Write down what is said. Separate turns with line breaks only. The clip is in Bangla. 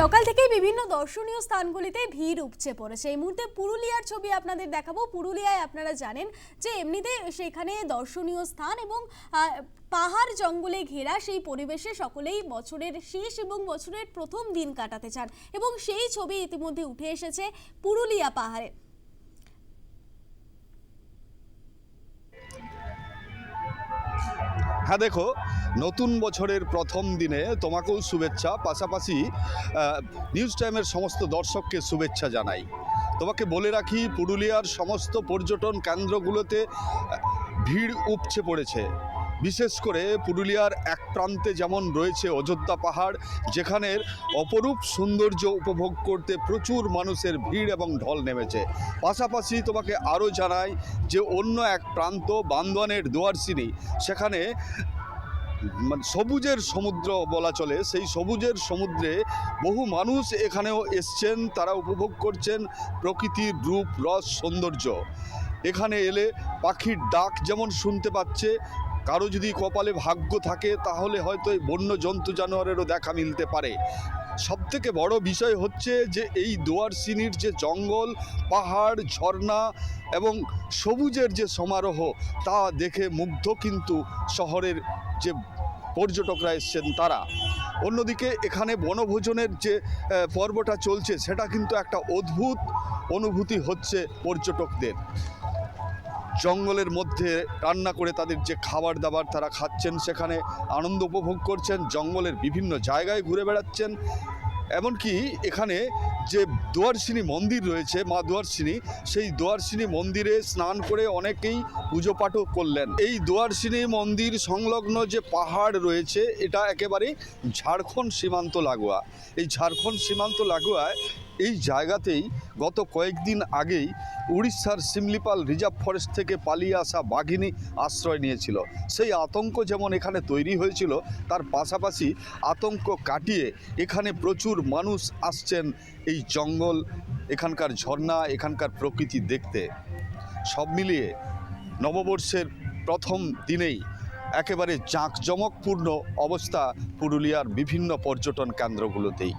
সকাল থেকেই বিভিন্ন দর্শনীয় স্থানগুলিতে ভিড় উপচে পড়েছে। এই মুহূর্তে পুরুলিয়ার ছবি আপনাদের দেখাবো। পুরুলিয়ায় আপনারা জানেন যে এমনিতে সেখানে দর্শনীয় স্থান এবং পাহাড় জঙ্গলে ঘেরা সেই পরিবেশে সকলেই বছরের শেষ এবং বছরের প্রথম দিন কাটাতে চান এবং সেই ছবি ইতিমধ্যে উঠে এসেছে পুরুলিয়া পাহাড়ে।
হ্যাঁ দেখো নতুন বছরের প্রথম দিনে তোমাকেও শুভেচ্ছা, পাশাপাশি নিউজ টাইমের সমস্ত দর্শককে শুভেচ্ছা জানাই। তোমাকে বলে রাখি, পুরুলিয়ার সমস্ত পর্যটন কেন্দ্রগুলোতে ভিড় উপচে পড়েছে। বিশেষ করে পুরুলিয়ার এক প্রান্তে যেমন রয়েছে অযোধ্যা পাহাড়, যেখানের অপরূপ সৌন্দর্য উপভোগ করতে প্রচুর মানুষের ভিড় এবং ঢল নেমেছে। পাশাপাশি তোমাকে আরও জানাই যে অন্য এক প্রান্ত বান্দওয়ানের দুয়ারসিনি, সেখানে মানে সবুজের সমুদ্র বলা চলে, সেই সবুজের সমুদ্রে বহু মানুষ এখানেও এসছেন, তারা উপভোগ করছেন প্রকৃতির রূপ, রস, সৌন্দর্য। এখানে এলে পাখির ডাক যেমন শুনতে পাচ্ছে, কারও যদি কপালে ভাগ্য থাকে তাহলে হয়তো এই বন্য জন্তু জানোয়ারেরও দেখা মিলতে পারে। সবথেকে বড় বিষয় হচ্ছে যে এই দুয়ারসিনির যে জঙ্গল, পাহাড়, ঝর্ণা এবং সবুজের যে সমারোহ, তা দেখে মুগ্ধ কিন্তু শহরের যে পর্যটকরা এসছেন তারা। অন্যদিকে এখানে বনভোজনের যে পর্বটা চলছে, সেটা কিন্তু একটা অদ্ভুত অনুভূতি হচ্ছে পর্যটকদের। জঙ্গলের মধ্যে রান্না করে তাদের যে খাবার দাবার তারা খাচ্ছেন, সেখানে আনন্দ উপভোগ করছেন, জঙ্গলের বিভিন্ন জায়গায় ঘুরে বেড়াচ্ছেন। এমনকি এখানে যে দোয়ারসিনী মন্দির রয়েছে, মা দোয়ারসিনী সেই দোয়ারসিনী মন্দিরে স্নান করে অনেকেই পুজো পাঠও করলেন। এই দোয়ারসিনী মন্দির সংলগ্ন যে পাহাড় রয়েছে, এটা একেবারে ঝাড়খণ্ড সীমান্ত লাগোয়া। এই ঝাড়খণ্ড সীমান্ত লাগোয়ায় এই জায়গাতেই গত কয়েকদিন আগেই উড়িষ্যার সিমলিপাল রিজার্ভ ফরেস্ট থেকে পালিয়ে আসা বাঘিনী আশ্রয় নিয়েছিল। সেই আতঙ্ক যেমন এখানে তৈরি হয়েছিল, তার পাশাপাশি আতঙ্ক কাটিয়ে এখানে প্রচুর মানুষ আসছেন এই জঙ্গল, এখানকার ঝর্ণা, এখানকার প্রকৃতি দেখতে। সব মিলিয়ে নববর্ষের প্রথম দিনেই একেবারে জাঁকজমকপূর্ণ অবস্থা পুরুলিয়ার বিভিন্ন পর্যটন কেন্দ্রগুলোতেই।